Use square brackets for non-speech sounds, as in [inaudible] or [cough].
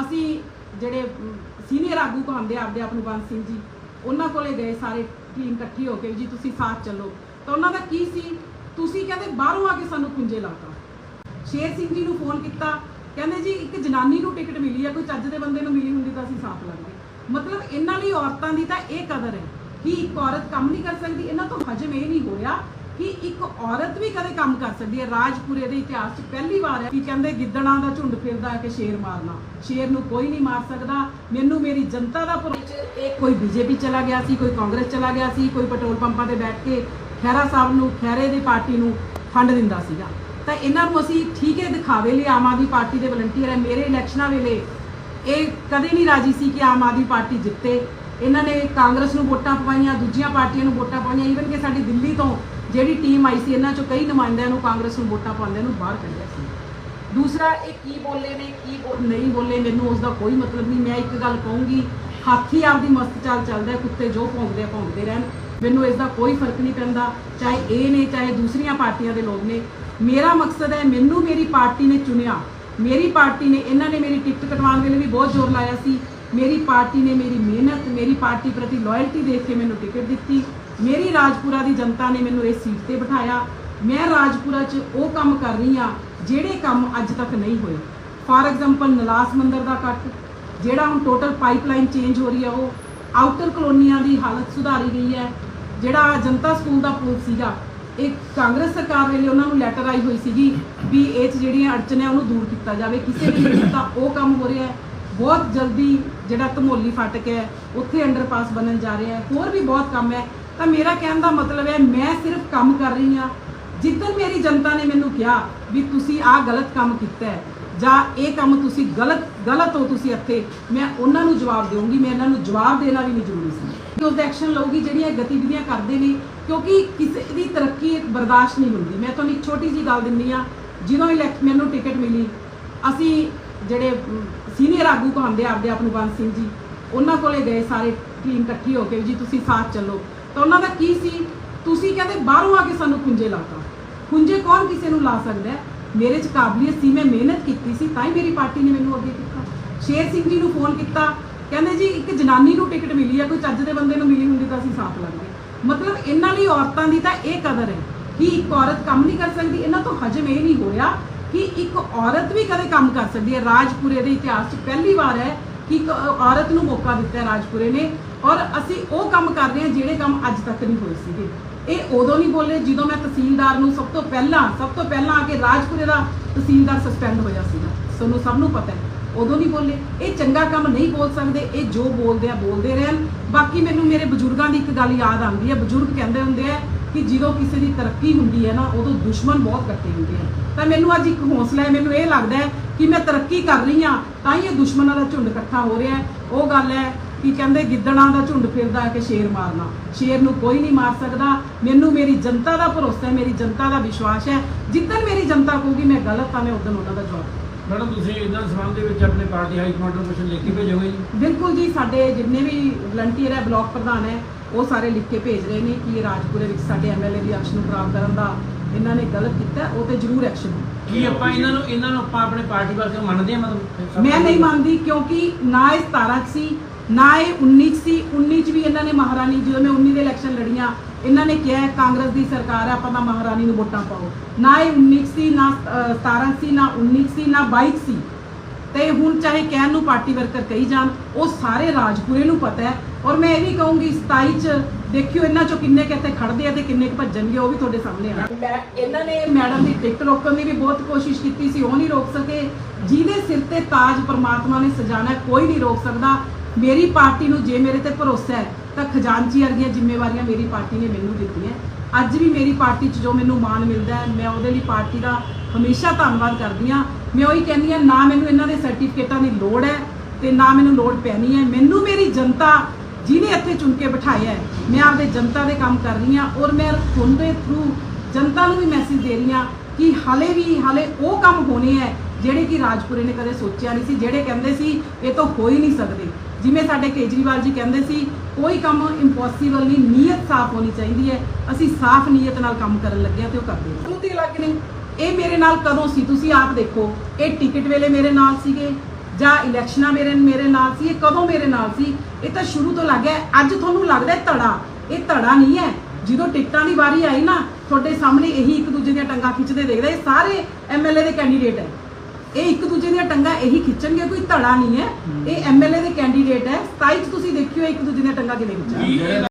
ਅਸੀਂ ਜਿਹੜੇ ਸੀਨੀਅਰ ਆਗੂ ਕਹਾਂਦੇ ਆਪਦੇ ਆਪ ਨੂੰ ਬੰਦ ਸਿੰਘ ਜੀ, ਉਹਨਾਂ ਕੋਲੇ ਗਏ ਸਾਰੇ ਟੀਮ ਇਕੱਠੀ ਹੋ ਕੇ ਜੀ ਤੁਸੀਂ ਸਾਥ ਚੱਲੋ। ਤਾਂ ਉਹਨਾਂ ਦਾ ਕੀ ਸੀ? ਤੁਸੀਂ ਕਹਿੰਦੇ ਬਾਹਰੋਂ ਆ ਕੇ ਸਾਨੂੰ ਕੁੰਜੇ ਲਾਤਾ। ਸ਼ੇਰ ਸਿੰਘ ਜੀ ਨੂੰ ਫੋਨ ਕੀਤਾ। ਕਹਿੰਦੇ ਜੀ, ਇੱਕ ਜਨਾਨੀ ਨੂੰ ਟਿਕਟ ਮਿਲੀ ਹੈ ਕੋਈ ਚੱਜ ਦੇ ਬੰਦੇ ਨੂੰ ਮਿਲੀ ਹੁੰਦੀ ਤਾਂ ਅਸੀਂ ਸਾਥ ਲੱਗਦੇ ਮਤਲਬ ਇਹਨਾਂ ਲਈ ਔਰਤਾਂ ਦੀ ਤਾਂ ਇਹ ਕਦਰ ਹੈ। ਕਿ ਇੱਕ ਔਰਤ ਕੰਮ ਨਹੀਂ ਕਰ ਸਕਦੀ? ਇਹਨਾਂ ਤੋਂ ਹਜਮ ਇਹ ਨਹੀਂ ਹੋ ਰਿਹਾ ਕਿ ਇੱਕ ਔਰਤ ਵੀ ਕਦੇ ਕੰਮ ਕਰ ਸਕਦੀ ਹੈ। ਰਾਜਪੁਰੇ ਦੇ ਇਤਿਹਾਸ 'ਚ ਪਹਿਲੀ ਵਾਰ ਹੈ ਕਿ ਕਹਿੰਦੇ ਗਿੱਦੜਾਂ ਦਾ ਝੁੰਡ ਫਿਰਦਾ ਹੈ ਕਿ ਸ਼ੇਰ ਮਾਰਨਾ। ਸ਼ੇਰ ਨੂੰ ਕੋਈ ਨਹੀਂ ਮਾਰ ਸਕਦਾ। ਮੈਨੂੰ ਮੇਰੀ ਜਨਤਾ ਦਾ ਭਰੋਸਾ ਇਹ ਕੋਈ ਬੀਜੇਪੀ ਚਲਾ ਗਿਆ ਸੀ, ਕੋਈ ਕਾਂਗਰਸ ਚਲਾ ਗਿਆ ਸੀ, ਕੋਈ ਪੈਟਰੋਲ ਪੰਪਾਂ ਤੇ ਬੈਠ ਕੇ ਖਹਿਰਾ ਸਾਹਿਬ ਨੂੰ, ਖਹਿਰੇ ਦੀ ਪਾਰਟੀ ਨੂੰ ਫੰਡ ਦਿੰਦਾ ਸੀਗਾ। ਤਾਂ ਇਹਨਾਂ ਨੂੰ ਅਸੀਂ ਠੀਕ ਹੈ ਦਿਖਾਵੇ ਲਈ ਆਮ ਆਦਮੀ ਪਾਰਟੀ ਦੇ ਵਲੰਟੀਅਰ ਹੈ। ਮੇਰੇ ਇਲੈਕਸ਼ਨਾਂ ਵੇਲੇ ਇਹ ਕਦੇ ਨਹੀਂ ਰਾਜੀ ਸੀ ਕਿ ਆਮ ਆਦਮੀ ਪਾਰਟੀ ਜਿੱਤੇ। ਇਹਨਾਂ ਨੇ ਕਾਂਗਰਸ ਨੂੰ ਵੋਟਾਂ ਪਵਾਈਆਂ, ਦੂਜੀਆਂ ਪਾਰਟੀਆਂ ਨੂੰ ਵੋਟਾਂ ਪਵਾਈਆਂ। ਈਵਨ ਕਿ ਸਾਡੀ ਦਿੱਲੀ ਤੋਂ ਜਿਹੜੀ ਟੀਮ ਆਈ ਸੀ, ਇਹਨਾਂ ਚੋਂ ਕਈ ਨੁਮਾਇੰਦਿਆਂ ਨੂੰ ਕਾਂਗਰਸ ਨੂੰ ਵੋਟਾਂ ਪਾਉਂਦਿਆਂ ਨੂੰ ਬਾਹਰ ਕੱਢਿਆ ਸੀ। ਦੂਸਰਾ, ਇਹ ਕੀ ਬੋਲੇ ਨੇ, ਕੀ ਬੋ- ਨਹੀਂ ਬੋਲੇ, ਮੈਨੂੰ ਉਸ ਦਾ ਕੋਈ ਮਤਲਬ ਨਹੀਂ। ਮੈਂ ਇੱਕ ਗੱਲ ਕਹੂੰਗੀ, ਹਾਥੀ ਆਪਦੀ ਮਸਤ ਚਾਲ ਚੱਲਦਾ ਕੁੱਤੇ ਜੋ ਭੌਂਕਦੇ ਆ, ਭੌਂਕਦੇ ਰਹਿਣ। ਮੈਨੂੰ ਇਸ ਦਾ ਕੋਈ ਫ਼ਰਕ ਨਹੀਂ ਪੈਂਦਾ, ਚਾਹੇ ਇਹ ਨੇ, ਚਾਹੇ ਦੂਸਰੀਆਂ ਪਾਰਟੀਆਂ ਦੇ ਲੋਕ ਨੇ। ਮੇਰਾ ਮਕਸਦ ਹੈ, ਮੈਨੂੰ ਮੇਰੀ ਪਾਰਟੀ ਨੇ ਚੁਣਿਆ। ਮੇਰੀ ਪਾਰਟੀ ਨੇ, ਇਹਨਾਂ ਨੇ ਮੇਰੀ ਟਿਕਟ ਕਟਵਾਉਣ ਵੇਲੇ ਵੀ ਬਹੁਤ ਜ਼ੋਰ ਲਾਇਆ ਸੀ। ਮੇਰੀ ਪਾਰਟੀ ਨੇ ਮੇਰੀ ਮਿਹਨਤ, ਮੇਰੀ ਪਾਰਟੀ ਪ੍ਰਤੀ ਲਾਇਲਟੀ ਦੇਖ ਕੇ ਮੈਨੂੰ ਟਿਕਟ ਦਿੱਤੀ। ਮੇਰੀ ਰਾਜਪੁਰਾ ਦੀ ਜਨਤਾ ਨੇ ਮੈਨੂੰ ਇਸ ਸੀਟ ਤੇ ਬਿਠਾਇਆ। ਮੈਂ ਰਾਜਪੁਰਾ 'ਚ ਉਹ ਕੰਮ ਕਰ ਰਹੀ ਹਾਂ ਜਿਹੜੇ ਕੰਮ ਅੱਜ ਤੱਕ ਨਹੀਂ ਹੋਏ। ਫਾਰ ਐਗਜ਼ਾਮਪਲ ਨਲਾਸ ਮੰਦਰ ਦਾ ਕੱਟ ਜਿਹੜਾ ਹੁਣ ਟੋਟਲ ਪਾਈਪਲਾਈਨ ਚੇਂਜ ਹੋ ਰਹੀ ਹੈ ਉਹ ਆਊਟਰ ਕਲੋਨੀਆਂ ਦੀ ਹਾਲਤ ਸੁਧਾਰੀ ਗਈ ਹੈ। ਜਿਹੜਾ ਜਨਤਾ ਸਕੂਲ ਦਾ ਪੁਲ ਸੀਗਾ, ਇਹ ਕਾਂਗਰਸ ਸਰਕਾਰ ਵੇਲੇ ਉਹਨਾਂ ਨੂੰ ਲੈਟਰ ਆਈ ਹੋਈ ਸੀਗੀ ਵੀ ਇਹ 'ਚ ਜਿਹੜੀਆਂ ਅੜਚਨਾਂ ਉਹਨੂੰ ਦੂਰ ਕੀਤਾ ਜਾਵੇ। ਕਿਸੇ ਵੀ [coughs] ਨਹੀਂ ਕੀਤਾ ਉਹ ਕੰਮ ਹੋ ਰਿਹਾ ਹੈ। ਬਹੁਤ ਜਲਦੀ ਜਿਹੜਾ ਧਮੋਲੀ ਫਟਕ ਹੈ, ਉੱਥੇ ਅੰਡਰਪਾਸ ਬਣਨ ਜਾ ਰਿਹਾ ਹੈ। ਹੋਰ ਵੀ ਬਹੁਤ ਕੰਮ ਹੈ। ਤਾਂ ਮੇਰਾ ਕਹਿਣ ਦਾ ਮਤਲਬ ਹੈ, ਮੈਂ ਸਿਰਫ ਕੰਮ ਕਰ ਰਹੀ ਹਾਂ। ਜਿੱਦਣ ਮੇਰੀ ਜਨਤਾ ਨੇ ਮੈਨੂੰ ਕਿਹਾ ਵੀ ਤੁਸੀਂ ਆਹ ਗਲਤ ਕੰਮ ਕੀਤਾ ਹੈ, ਜਾਂ ਇਹ ਕੰਮ ਤੁਸੀਂ ਗਲਤ ਗਲਤ ਹੋ ਤੁਸੀਂ ਇੱਥੇ, ਮੈਂ ਉਹਨਾਂ ਨੂੰ ਜਵਾਬ ਦੇਵਾਂਗੀ ਮੈਂ ਇਹਨਾਂ ਨੂੰ ਜਵਾਬ ਦੇਣਾ ਵੀ ਨਹੀਂ ਜ਼ਰੂਰੀ ਸੀ। ਕਿ ਉਹਦੇ ਐਕਸ਼ਨ ਲਊਗੀ, ਜਿਹੜੀਆਂ ਗਤੀਵਿਧੀਆਂ ਕਰਦੇ ਨੇ, ਕਿਉਂਕਿ ਕਿਸੇ ਦੀ ਤਰੱਕੀ ਬਰਦਾਸ਼ਤ ਨਹੀਂ ਹੁੰਦੀ। ਮੈਂ ਤੁਹਾਨੂੰ ਇੱਕ ਛੋਟੀ ਜੀ ਗੱਲ ਦਿੰਨੀ ਆ ਜਦੋਂ ਇਲੈਕਟ ਮੈਨੂੰ ਟਿਕਟ ਮਿਲੀ, ਅਸੀਂ ਜਿਹੜੇ ਸੀਨੀਅਰ ਆਗੂ ਕਹਾਂਦੇ ਆਪਦੇ ਆਪ ਨੂੰ ਬੰਦ ਸਿੰਘ ਜੀ, ਉਹਨਾਂ ਕੋਲੇ ਗਏ ਸਾਰੇ ਟੀਮ ਇਕੱਠੀ ਹੋ ਕੇ ਜੀ ਤੁਸੀਂ ਸਾਥ ਚੱਲੋ। ਤਾਂ ਉਹਨਾਂ ਦਾ ਕੀ ਸੀ? ਤੁਸੀਂ ਕਹਿੰਦੇ ਬਾਹਰੋਂ ਆ ਕੇ ਸਾਨੂੰ ਕੁੰਜੇ ਲਾਤਾ। ਕੁੰਜੇ ਕੌਣ ਕਿਸੇ ਨੂੰ ਲਾ ਸਕਦਾ? ਮੇਰੇ 'ਚ ਕਾਬਲੀਅਤ ਸੀ, ਮੈਂ ਮਿਹਨਤ ਕੀਤੀ ਸੀ, ਤਾਂ ਹੀ ਮੇਰੀ ਪਾਰਟੀ ਨੇ ਮੈਨੂੰ ਅੱਗੇ ਕੀਤਾ। ਸ਼ੇਰ ਸਿੰਘ ਜੀ ਨੂੰ ਫੋਨ ਕੀਤਾ। ਕਹਿੰਦੇ ਜੀ, ਇੱਕ ਜਨਾਨੀ ਨੂੰ ਟਿਕਟ ਮਿਲੀ ਹੈ ਕੋਈ ਚੱਜ ਦੇ ਬੰਦੇ ਨੂੰ ਮਿਲੀ ਹੁੰਦੀ ਤਾਂ ਅਸੀਂ ਸਾਥ ਲੱਗਦੇ ਮਤਲਬ ਇਹਨਾਂ ਲਈ ਔਰਤਾਂ ਦੀ ਤਾਂ ਇਹ ਕਦਰ ਹੈ ਕਿ ਇੱਕ ਔਰਤ ਕੰਮ ਨਹੀਂ ਕਰ ਸਕਦੀ। ਇਹਨਾਂ ਤੋਂ ਹਜਮ ਇਹ ਨਹੀਂ ਹੋਇਆ ਕਿ ਇੱਕ ਔਰਤ ਵੀ ਕਦੇ ਕੰਮ ਕਰ ਸਕਦੀ ਹੈ। ਰਾਜਪੁਰੇ ਦੇ ਇਤਿਹਾਸ 'ਚ ਪਹਿਲੀ ਵਾਰ ਹੈ ਕਿ ਇੱਕ ਔਰਤ ਨੂੰ ਮੌਕਾ ਦਿੱਤਾ ਰਾਜਪੁਰੇ ਨੇ। ਔਰ ਅਸੀਂ ਉਹ ਕੰਮ ਕਰ ਰਹੇ ਹਾਂ ਜਿਹੜੇ ਕੰਮ ਅੱਜ ਤੱਕ ਨਹੀਂ ਹੋਏ ਸੀਗੇ। ਇਹ ਉਦੋਂ ਨਹੀਂ ਬੋਲੇ ਜਦੋਂ ਮੈਂ ਤਹਿਸੀਲਦਾਰ ਨੂੰ ਸਭ ਤੋਂ ਪਹਿਲਾਂ, ਸਭ ਤੋਂ ਪਹਿਲਾਂ ਆ ਕੇ ਰਾਜਪੁਰੇ ਦਾ ਤਹਿਸੀਲਦਾਰ ਸਸਪੈਂਡ ਹੋਇਆ ਸੀਗਾ। ਤੁਹਾਨੂੰ ਸਭ ਨੂੰ ਪਤਾ ਹੈ, ਉਦੋਂ ਨਹੀਂ ਬੋਲੇ। ਇਹ ਚੰਗਾ ਕੰਮ ਨਹੀਂ ਬੋਲ ਸਕਦੇ, ਇਹ ਜੋ ਬੋਲਦੇ ਆ ਬੋਲਦੇ ਰਹਿਣ। ਬਾਕੀ ਮੈਨੂੰ ਮੇਰੇ ਬਜ਼ੁਰਗਾਂ ਦੀ ਇੱਕ ਗੱਲ ਯਾਦ ਆਉਂਦੀ ਹੈ। ਬਜ਼ੁਰਗ ਕਹਿੰਦੇ ਹੁੰਦੇ ਆ ਕਿ ਜਦੋਂ ਕਿਸੇ ਦੀ ਤਰੱਕੀ ਹੁੰਦੀ ਹੈ ਨਾ, ਉਦੋਂ ਦੁਸ਼ਮਣ ਬਹੁਤ ਇਕੱਠੇ ਹੁੰਦੇ ਆ। ਤਾਂ ਮੈਨੂੰ ਅੱਜ ਇੱਕ ਹੌਸਲਾ ਹੈ, ਮੈਨੂੰ ਇਹ ਲੱਗਦਾ ਹੈ ਕਿ ਮੈਂ ਤਰੱਕੀ ਕਰ ਰਹੀ ਹਾਂ, ਤਾਂ ਹੀ ਇਹ ਦੁਸ਼ਮਣਾਂ ਦਾ ਝੁੰਡ ਇਕੱਠਾ ਹੋ ਰਿਹਾ ਉਹ ਗੱਲ ਹੈ ਕਿ ਕਹਿੰਦੇ ਗਿੱਦੜਾਂ ਦਾ ਝੁੰਡ ਫਿਰਦਾ ਕਿ ਸ਼ੇਰ ਮਾਰਨਾ। ਸ਼ੇਰ ਨੂੰ ਕੋਈ ਨਹੀਂ ਮਾਰ ਸਕਦਾ। ਮੈਨੂੰ ਮੇਰੀ ਜਨਤਾ ਦਾ ਭਰੋਸਾ ਹੈ ਮੇਰੀ ਜਨਤਾ ਦਾ ਵਿਸ਼ਵਾਸ ਹੈ। ਜਿੱਦਣ ਮੇਰੀ ਜਨਤਾ ਕਹੂਗੀ ਮੈਂ ਗਲਤ ਤਾਂ ਮੈਂ ਉਦੋਂ ਉਹਨਾਂ ਦਾ ਜਵਾਬ ਮੈਡਮ ਤੁਸੀਂ ਇਹਨਾਂ ਸੰਬੰਧ ਦੇ ਵਿੱਚ ਆਪਣੇ ਪਾਰਟੀ ਹਾਈ ਕਮਾਂਡ ਨੂੰ ਕੁਝ ਲਿਖ ਕੇ ਭੇਜੋਗੇ ਜੀ? ਬਿਲਕੁਲ ਜੀ ਸਾਡੇ ਜਿੰਨੇ ਵੀ ਵਲੰਟੀਅਰ ਹੈ ਬਲਾਕ ਪ੍ਰਧਾਨ ਹੈ ਉਹ ਸਾਰੇ ਲਿਖ ਕੇ ਭੇਜ ਰਹੇ ਨੇ ਕਿ ਰਾਜਪੁਰੇ ਵਿੱਚ ਸਾਡੇ ਐਮਐਲਏ ਦੀ ਅਕਸ਼ ਨੂੰ ਖਰਾਬ ਕਰਨ ਦਾ ਇਹਨਾਂ ਨੇ ਗਲਤ ਕੀਤਾ ਉਹ ਤੇ ਜ਼ਰੂਰ ਐਕਸ਼ਨ ਕੀ ਆਪਾਂ ਇਹਨਾਂ ਨੂੰ ਇਹਨਾਂ ਨੂੰ ਆਪਾਂ ਆਪਣੇ ਪਾਰਟੀ ਵਰਗੇ ਮੰਨਦੇ ਮਤਲਬ ਮੈਂ ਨਹੀਂ ਮੰਨਦੀ ਕਿਉਂਕਿ ਨਾ 17 'ਚ ਸੀ ਨਾ ਇਹ 19 'ਚ ਸੀ 19 'ਚ ਵੀ ਇਹਨਾਂ ਨੇ ਮਹਾਰਾਣੀ ਜਦੋਂ ਮੈਂ 19 ਦੇ ਇਲੈਕਸ਼ਨ ਲੜੀਆਂ ਇਹਨਾਂ ਨੇ ਕਿਹਾ ਕਾਂਗਰਸ ਦੀ ਸਰਕਾਰ ਹੈ ਆਪਾਂ ਤਾਂ ਮਹਾਰਾਣੀ ਨੂੰ ਵੋਟਾਂ ਪਾਓ। ਨਾ ਇਹ 19 'ਚ ਸੀ ਨਾ ਅਹ, 17 ਸੀ ਨਾ 19 'ਚ ਸੀ ਨਾ 22 'ਚ ਸੀ। ਤੇ ਹੁਣ ਚਾਹੇ ਕਹਿਣ ਨੂੰ ਪਾਰਟੀ ਵਰਕਰ ਕਹੀ ਜਾਣ ਉਹ ਸਾਰੇ ਰਾਜਪੁਰੇ ਨੂੰ ਪਤਾ ਹੈ। ਔਰ ਮੈਂ ਇਹ ਵੀ ਕਹੂੰਗੀ 27 ਚ ਦੇਖਿਓ ਇਹਨਾਂ ਚੋਂ ਕਿੰਨੇ ਕਿਤੇ ਖੜਦੇ ਆ ਤੇ ਕਿੰਨੇ ਕੁ ਭੱਜਣਗੇ ਉਹ ਵੀ ਤੁਹਾਡੇ ਸਾਹਮਣੇ ਆ। ਮੈਂ ਇਹਨਾਂ ਨੇ ਮੈਡਮ ਦੀ ਟਿਕਟ ਰੋਕਣ ਦੀ ਵੀ ਬਹੁਤ ਕੋਸ਼ਿਸ਼ ਕੀਤੀ ਸੀ ਉਹ ਨਹੀਂ ਰੋਕ ਸਕੇ। ਜਿਹਦੇ ਸਿਰ ਤੇ ਤਾਜ ਪਰਮਾਤਮਾ ਨੇ ਸਜਾਣਾ ਕੋਈ ਨਹੀਂ ਰੋਕ ਸਕਦਾ। ਮੇਰੀ ਪਾਰਟੀ ਨੂੰ ਜੇ ਮੇਰੇ ਤੇ ਭਰੋਸਾ ਹੈ, ਤਾਂ ਖਜ਼ਾਨਚੀ ਵਰਗੀਆਂ ਜ਼ਿੰਮੇਵਾਰੀਆਂ ਮੇਰੀ ਪਾਰਟੀ ਨੇ ਮੈਨੂੰ ਦਿੱਤੀਆਂ। ਅੱਜ ਵੀ ਮੇਰੀ ਪਾਰਟੀ 'ਚ ਜੋ ਮੈਨੂੰ ਮਾਣ ਮਿਲਦਾ ਹੈ, ਮੈਂ ਉਹਦੇ ਲਈ ਪਾਰਟੀ ਦਾ ਹਮੇਸ਼ਾ ਧੰਨਵਾਦ ਕਰਦੀ ਹਾਂ। ਮੈਂ ਉਹੀ ਕਹਿੰਦੀ ਹਾਂ, ਨਾ ਮੈਨੂੰ ਇਹਨਾਂ ਦੇ ਸਰਟੀਫਿਕੇਟਾਂ ਦੀ ਲੋੜ ਹੈ ਤੇ ਨਾ ਮੈਨੂੰ ਲੋੜ ਪੈਣੀ ਹੈ। ਮੈਨੂੰ ਮੇਰੀ ਜਨਤਾ ਜਿਹਨੇ ਇੱਥੇ ਚੁਣ ਕੇ ਬਿਠਾਇਆ ਹੈ, ਮੈਂ ਆਪਦੇ ਜਨਤਾ ਦੇ ਕੰਮ ਕਰ ਰਹੀ ਹਾਂ ਔਰ ਮੈਂ ਤੁਹਾਡੇ ਥਰੂ ਜਨਤਾ ਨੂੰ ਵੀ ਮੈਸੇਜ ਦੇ ਰਹੀ ਹਾਂ ਕਿ ਹਾਲੇ ਵੀ, ਹਾਲੇ ਉਹ ਕੰਮ ਹੋਣੇ ਹੈ, ਜਿਹੜੇ ਕਿ ਰਾਜਪੁਰੇ ਨੇ ਕਦੇ ਸੋਚਿਆ ਨਹੀਂ ਸੀ, ਜਿਹੜੇ ਕਹਿੰਦੇ ਸੀ ਇਹ ਤਾਂ ਹੋ ਹੀ ਨਹੀਂ ਸਕਦੇ। ਜਿਵੇਂ ਸਾਡੇ ਕੇਜਰੀਵਾਲ ਜੀ ਕਹਿੰਦੇ ਸੀ, ਕੋਈ ਕੰਮ ਇੰਪੋਸੀਬਲ ਨਹੀਂ, ਨੀਅਤ ਸਾਫ਼ ਹੋਣੀ ਚਾਹੀਦੀ ਹੈ। ਅਸੀਂ ਸਾਫ਼ ਨੀਅਤ ਨਾਲ ਕੰਮ ਕਰਨ ਲੱਗੇ ਹਾਂ ਤੇ ਉਹ ਕਰਦੇ ਹਾਂ ਉਹਦੀ ਲੱਗ ਨੇ। ਇਹ ਮੇਰੇ ਨਾਲ ਕਦੋਂ ਸੀ? ਤੁਸੀਂ ਆਪ ਦੇਖੋ। ਇਹ ਟਿਕਟ ਵੇਲੇ ਮੇਰੇ ਨਾਲ ਸੀਗੇ, ਜਾਂ ਇਲੈਕਸ਼ਨਾਂ ਮੇਰੇ ਮੇਰੇ ਨਾਲ ਸੀ, ਇਹ ਕਦੋਂ ਮੇਰੇ ਨਾਲ ਸੀ? ਇਹ ਤਾਂ ਸ਼ੁਰੂ ਤੋਂ ਲੱਗ ਗਿਆ। ਅੱਜ ਤੁਹਾਨੂੰ ਲੱਗਦਾ ਹੈ ਧੜਾ? ਇਹ ਧੜਾ ਨਹੀਂ ਹੈ। ਜਦੋਂ ਟਿਕਟਾਂ ਦੀ ਵਾਰੀ ਆਈ ਨਾ, ਤੁਹਾਡੇ ਸਾਹਮਣੇ ਇਹੀ ਇੱਕ ਦੂਜੇ ਦੀਆਂ ਟੰਗਾਂ ਖਿੱਚਦੇ ਦੇਖਦੇ, ਇਹ ਸਾਰੇ ਐਮਐਲਏ ਦੇ ਕੈਂਡੀਡੇਟ ਹੈ। ਇਹ ਇੱਕ ਦੂਜੇ ਦੀਆਂ ਟੰਗਾਂ ਇਹੀ ਖਿੱਚਣਗੇ ਕੋਈ ਧੜਾ ਨਹੀਂ ਹੈ। ਇਹ ਐਮਐਲਏ ਦੇ ਕੈਂਡੀਡੇਟ ਹੈ। 27 ਚ ਤੁਸੀਂ ਦੇਖਿਓ ਇੱਕ ਦੂਜੇ ਦੀਆਂ ਟੰਗਾਂ ਕਿਵੇਂ ਖਿੱਚਣਗੇ।